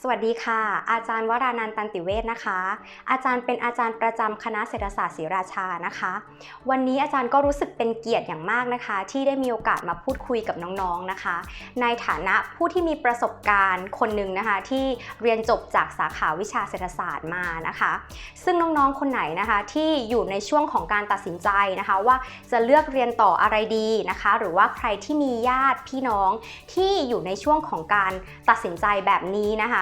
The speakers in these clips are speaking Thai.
สวัสดีค่ะ อาจารย์วรานันท์ตันติเวชนะคะ อาจารย์เป็นอาจารย์ประจำคณะเศรษฐศาสตร์ศรีราชานะคะ วันนี้อาจารย์ก็รู้สึกเป็นเกียรติอย่างมากนะคะ ที่ได้มีโอกาสมาพูดคุยกับน้องๆนะคะ ในฐานะผู้ที่มีประสบการณ์คนหนึ่งนะคะ ที่เรียนจบจากสาขาวิชาเศรษฐศาสตร์มานะคะ ซึ่งน้องๆคนไหนนะคะ ที่อยู่ในช่วงของการตัดสินใจนะคะ ว่าจะเลือกเรียนต่ออะไรดีนะคะ หรือว่าใครที่มีญาติพี่น้องที่อยู่ในช่วงของการตัดสินใจแบบนี้นะคะ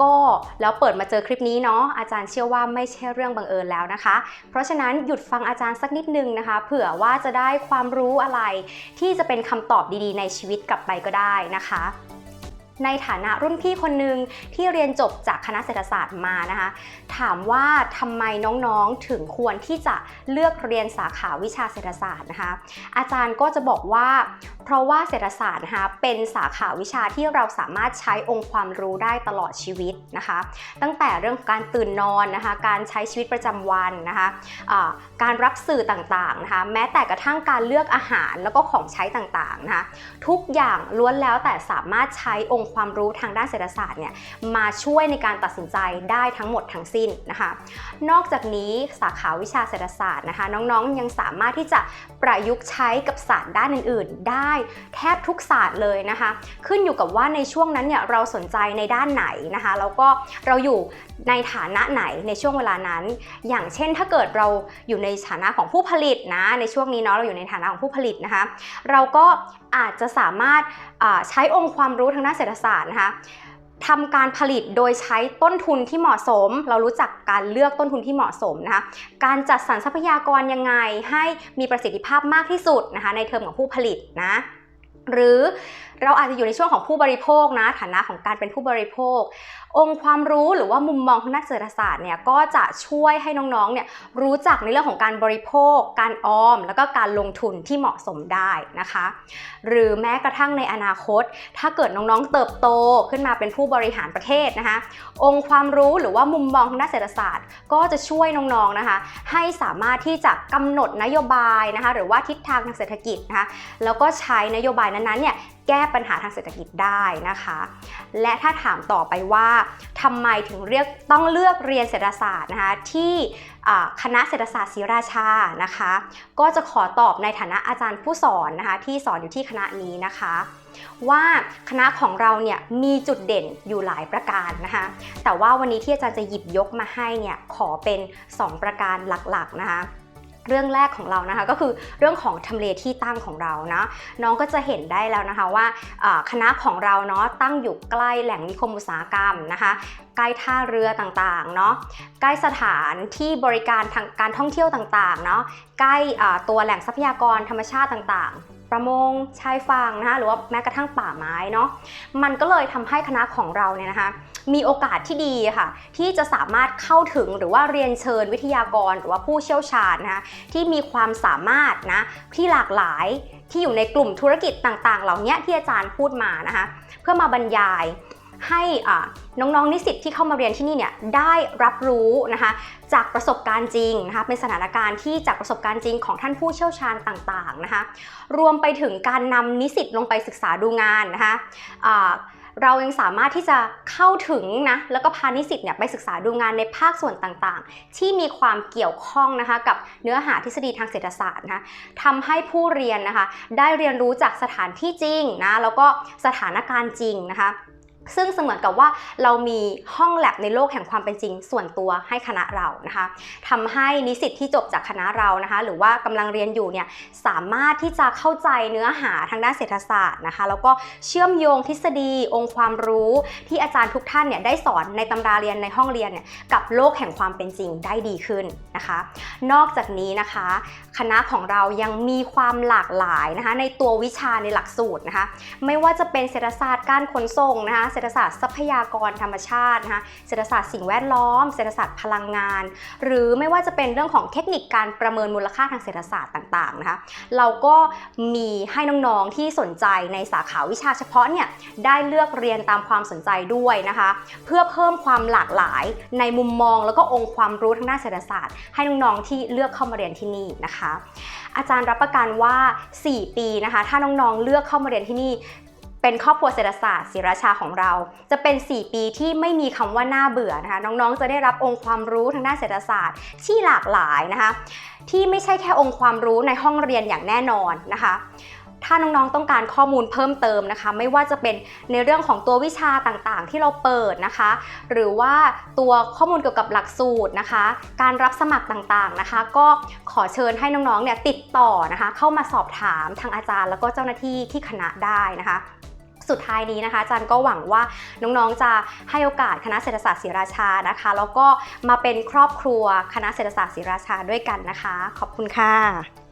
ก็แล้วเปิดมาเจอคลิปนี้เนาะอาจารย์เชื่อว่าไม่ใช่เรื่องบังเอิญแล้วนะคะ เพราะฉะนั้นหยุดฟังอาจารย์สักนิดนึงนะคะ เผื่อว่าจะได้ความรู้อะไร ที่จะเป็นคำตอบดีๆ ในชีวิตกลับไปก็ได้นะคะ ในฐานะรุ่นพี่คนหนึ่งที่เรียนจบจากคณะเศรษฐศาสตร์มานะคะ ถามว่าทำไมน้องๆถึงควรที่จะเลือกเรียนสาขาวิชาเศรษฐศาสตร์นะคะ อาจารย์ก็จะบอกว่า เพราะว่าเศรษฐศาสตร์นะคะเป็นสาขาวิชาที่เราสามารถใช้องค์ความรู้ได้ตลอดชีวิตนะคะ ตั้งแต่เรื่องการตื่นนอนนะคะ การใช้ชีวิตประจำวันนะคะอ่าการรับสื่อต่างๆนะคะ แม้แต่กระทั่งการเลือกอาหารแล้วก็ของใช้ต่างๆนะคะ ทุกอย่างล้วนแล้วแต่สามารถใช้องค์ความรู้ทางด้านเศรษฐศาสตร์เนี่ยมาช่วยในการตัดสินใจได้ทั้งหมดทั้งสิ้นนะคะ นอกจากนี้สาขาวิชาเศรษฐศาสตร์นะคะ น้องๆยังสามารถที่จะประยุกต์ใช้กับศาสตร์ด้านอื่น ๆ ได้แทบทุกศาสตร์เลยนะคะ ขึ้นอยู่กับว่าในช่วงนั้นเนี่ยเราสนใจในด้านไหนนะคะแล้วก็เราอยู่ในฐานะไหนในช่วงเวลานั้น อย่างเช่นถ้าเกิดเราอยู่ในฐานะของผู้ผลิตนะในช่วงนี้เนาะเราอยู่ในฐานะของผู้ผลิตนะคะ เราก็อาจจะสามารถใช้องค์ความรู้ทางด้านเศรษฐศาสตร์นะคะทำการผลิตโดยใช้ต้นทุนที่เหมาะสม เรารู้จักการเลือกต้นทุนที่เหมาะสมนะคะ การจัดสรรทรัพยากรยังไงให้มีประสิทธิภาพมากที่สุดนะคะในเทอมของผู้ผลิตนะ หรือ เราอาจจะอยู่ในช่วงของผู้บริโภคนะฐานะของการเป็นผู้บริโภค องค์ความรู้หรือว่ามุมมองทางนักเศรษฐศาสตร์เนี่ยก็จะช่วยให้น้องๆเนี่ยรู้จักในเรื่องของการบริโภค การออม แล้วก็การลงทุนที่เหมาะสมได้นะคะ หรือแม้กระทั่งในอนาคต ถ้าเกิดน้องๆเติบโตขึ้นมาเป็นผู้บริหารประเทศนะคะ องค์ความรู้หรือว่ามุมมองทางด้านเศรษฐศาสตร์ ก็จะช่วยน้องๆนะคะ ให้สามารถที่จะกำหนดนโยบายนะคะ หรือว่าทิศทางทางเศรษฐกิจนะคะแล้วก็ใช้นโยบายนั้นๆเนี่ยแก้ปัญหาทางเศรษฐกิจได้นะคะ และถ้าถามต่อไปว่าทำไมถึงเรียกต้องเลือกเรียนเศรษฐศาสตร์นะคะที่คณะเศรษฐศาสตร์ศรีราชานะคะ ก็จะขอตอบในฐานะอาจารย์ผู้สอนนะคะที่สอนอยู่ที่คณะนี้นะคะ ว่าคณะของเราเนี่ยมีจุดเด่นอยู่หลายประการนะคะแต่ว่าวันนี้ที่อาจารย์จะหยิบยกมาให้เนี่ยขอเป็น 2 ประการหลักๆนะคะ เรื่องแรกของเรานะคะ ก็คือเรื่องของทำเลที่ตั้งของเรานะน้องก็จะเห็นได้แล้วนะคะว่าคณะของเราเนาะตั้งอยู่ใกล้แหล่งนิคมอุตสาหกรรมนะคะใกล้ท่าเรือต่างๆเนาะใกล้สถานที่บริการทางการท่องเที่ยวต่างๆเนาะใกล้ตัวแหล่งทรัพยากรธรรมชาติต่างๆ ประมงชายฝั่งนะคะหรือว่าแม้กระทั่งป่าไม้เนาะมันก็เลยทำให้คณะของเราเนี่ยนะคะ มีโอกาสที่ดีค่ะ ที่จะสามารถเข้าถึงหรือว่าเรียนเชิญวิทยากร หรือว่าผู้เชี่ยวชาญนะคะที่มีความสามารถนะที่หลากหลายที่อยู่ในกลุ่มธุรกิจต่างๆ เหล่านี้ที่อาจารย์พูดมานะคะ เพื่อมาบรรยาย ให้น้องๆนิสิตที่เข้ามาเรียนที่นี่เนี่ยได้รับรู้นะคะจากประสบการณ์จริงนะคะเป็นสถานการณ์ที่จากประสบการณ์จริงของท่านผู้เชี่ยวชาญต่างๆนะคะรวมไปถึงการนำนิสิตลงไปศึกษาดูงานนะคะอ่าเรายังสามารถที่จะเข้าถึงนะแล้วก็พานิสิตเนี่ยไปศึกษาดูงานในภาคส่วนต่างๆ ที่มีความเกี่ยวข้องนะคะกับเนื้อหาทฤษฎีทางเศรษฐศาสตร์นะคะทำให้ผู้เรียนนะคะได้เรียนรู้จากสถานที่จริงนะแล้วก็สถานการณ์จริงนะคะ ซึ่งเสมือนกับว่าเรามีห้องแลบในโลกแห่งความเป็นจริง ส่วนตัวให้คณะเรานะคะทำให้นิสิตที่จบจากคณะเรานะคะ หรือว่ากำลังเรียนอยู่เนี่ยสามารถที่จะเข้าใจเนื้อหาทางด้านเศรษฐศาสตร์นะคะ แล้วก็เชื่อมโยงทฤษฎี องค์ความรู้ที่อาจารย์ทุกท่านเนี่ยได้สอนในตำราเรียนในห้องเรียนเนี่ยกับโลกแห่งความเป็นจริงได้ดีขึ้นนะคะ นอกจากนี้นะคะ คณะของเรายังมีความหลากหลายนะคะในตัววิชาในหลักสูตรนะคะ ไม่ว่าจะเป็นเศรษฐศาสตร์การขนส่งนะคะศรษฐศาสตร์ทรัพยากรธรรมชาตินะคะเศรษฐศาสตร์สิ่งแวดล้อม เศรษฐศาสตร์พลังงาน หรือไม่ว่าจะเป็นเรื่องของเทคนิคการประเมินมูลค่าทางเศรษฐศาสตร์ต่างๆนะคะเราก็มีให้น้องๆที่สนใจในสาขาวิชาเฉพาะเนี่ยได้เลือกเรียนตามความสนใจด้วยนะคะ เพื่อเพิ่มความหลากหลายในมุมมอง แล้วก็องค์ความรู้ทางด้านเศรษฐศาสตร์ ให้น้องๆที่เลือกเข้ามาเรียนที่นี่นะคะ อาจารย์รับประกันว่า 4 ปีนะคะ ถ้าน้องๆเลือกเข้ามาเรียนที่นี่ เป็นครอบครัวเศรษฐศาสตร์ศิราชาของเรา จะเป็น 4 ปีที่ไม่มีคำว่าน่าเบื่อนะคะน้องๆ จะได้รับองค์ความรู้ทางด้านเศรษฐศาสตร์ที่หลากหลายนะคะที่ไม่ใช่แค่องค์ความรู้ในห้องเรียนอย่างแน่นอนนะคะถ้าน้องๆ ต้องการข้อมูลเพิ่มเติมนะคะ ไม่ว่าจะเป็นในเรื่องของตัววิชาต่างๆ ที่เราเปิดนะคะ หรือว่าตัวข้อมูลเกี่ยวกับหลักสูตรนะคะ การรับสมัครต่างๆนะคะ ก็ขอเชิญให้น้องๆ เนี่ยติดต่อนะคะ เข้ามาสอบถามทางอาจารย์แล้วก็เจ้าหน้าที่ที่คณะได้นะคะ สุดท้ายนี้นะคะจันก็หวังว่าน้องๆจะให้โอกาสคณะเศรษฐศาสตร์ศรีราชานะคะ แล้วก็มาเป็นครอบครัวคณะเศรษฐศาสตร์ศรีราชาด้วยกันนะคะ ขอบคุณค่ะ